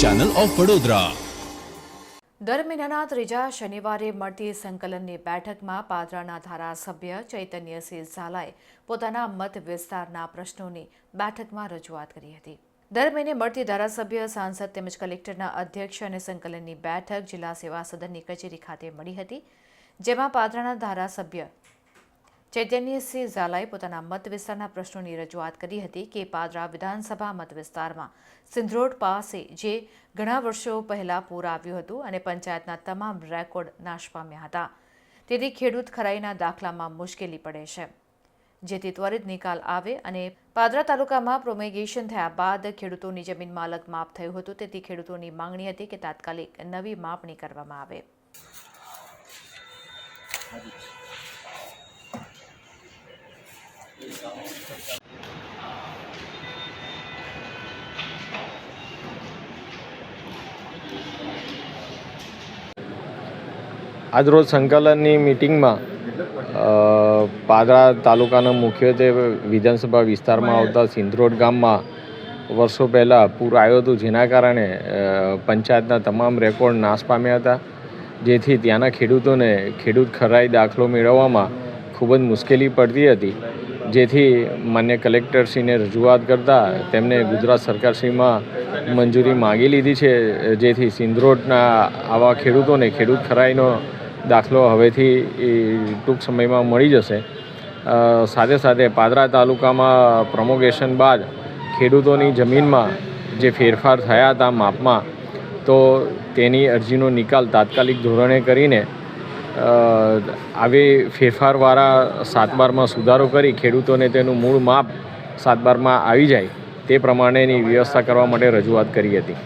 Channel of Vadodara દર મહિનાના ત્રીજા શનિવારે મળતી સંકલનની બેઠકમાં પાદરાના ધારાસભ્ય ચૈતન્યસિંહ ઝાલાએ પોતાના મત વિસ્તારના પ્રશ્નોની બેઠકમાં રજૂઆત કરી હતી. દર મહિને મળતી ધારાસભ્ય, સાંસદ તેમજ કલેક્ટરના અધ્યક્ષ અને સંકલનની બેઠક જિલ્લા સેવા સદનની કચેરી ખાતે મળી હતી, જેમાં પાદરાના ધારાસભ્ય ચૈતન્યસિંહ ઝાલાએ પોતાના મત વિસ્તારના પ્રશ્નોની રજૂઆત કરી હતી કે પાદરા વિધાનસભા મત વિસ્તારમાં સિંધરોડ પાસે જે ઘણા વર્ષો પહેલાં પૂર આવ્યું હતું અને પંચાયતના તમામ રેકોર્ડ નાશ પામ્યા હતા. તેથી ખેડૂત ખરાઈના દાખલામાં મુશ્કેલી પડે છે. જેથી ત્વરિત નિકાલ આવે અને પાદરા તાલુકામાં પ્રોમેગેશન થયા બાદ ખેડૂતોની જમીન માલક માપ થયું હતું. તેથી ખેડૂતોની માંગણી હતી કે તાત્કાલિક નવી માપણી કરવામાં આવે. આજરોજ સંકલનની મિટિંગમાં પાદરા તાલુકાના મુખ્યત્વે વિધાનસભા વિસ્તારમાં આવતા સિંધરોડ ગામમાં વર્ષો પહેલાં પૂર આવ્યું હતું, જેના કારણે પંચાયતના તમામ રેકોર્ડ નાશ પામ્યા હતા, જેથી ત્યાંના ખેડૂતોને ખેડૂત ખરાઈ દાખલો મેળવવામાં ખૂબ જ મુશ્કેલી પડતી હતી. જેથી માન્ય કલેક્ટરશ્રીને રજૂઆત કરતાં તેમને ગુજરાત સરકારશ્રીમાં મંજૂરી માગી લીધી છે, જેથી સિંધરોડના આવા ખેડૂતોને ખેડૂત ખરાઈનો દાખલો હવેથી ટૂંક સમયમાં મળી જશે. સાથે સાથે પાદરા તાલુકામાં પ્રમોગેશન બાદ ખેડૂતોની જમીનમાં જે ફેરફાર થયા હતા માપમાં, તો તેની અરજીનો નિકાલ તાત્કાલિક ધોરણે કરીને આવી ફેરફારવાળા સાતબારમાં સુધારો કરી ખેડૂતોને તેનું મૂળ માપ સાતબારમાં આવી જાય તે પ્રમાણેની વ્યવસ્થા કરવા માટે રજૂઆત કરી હતી.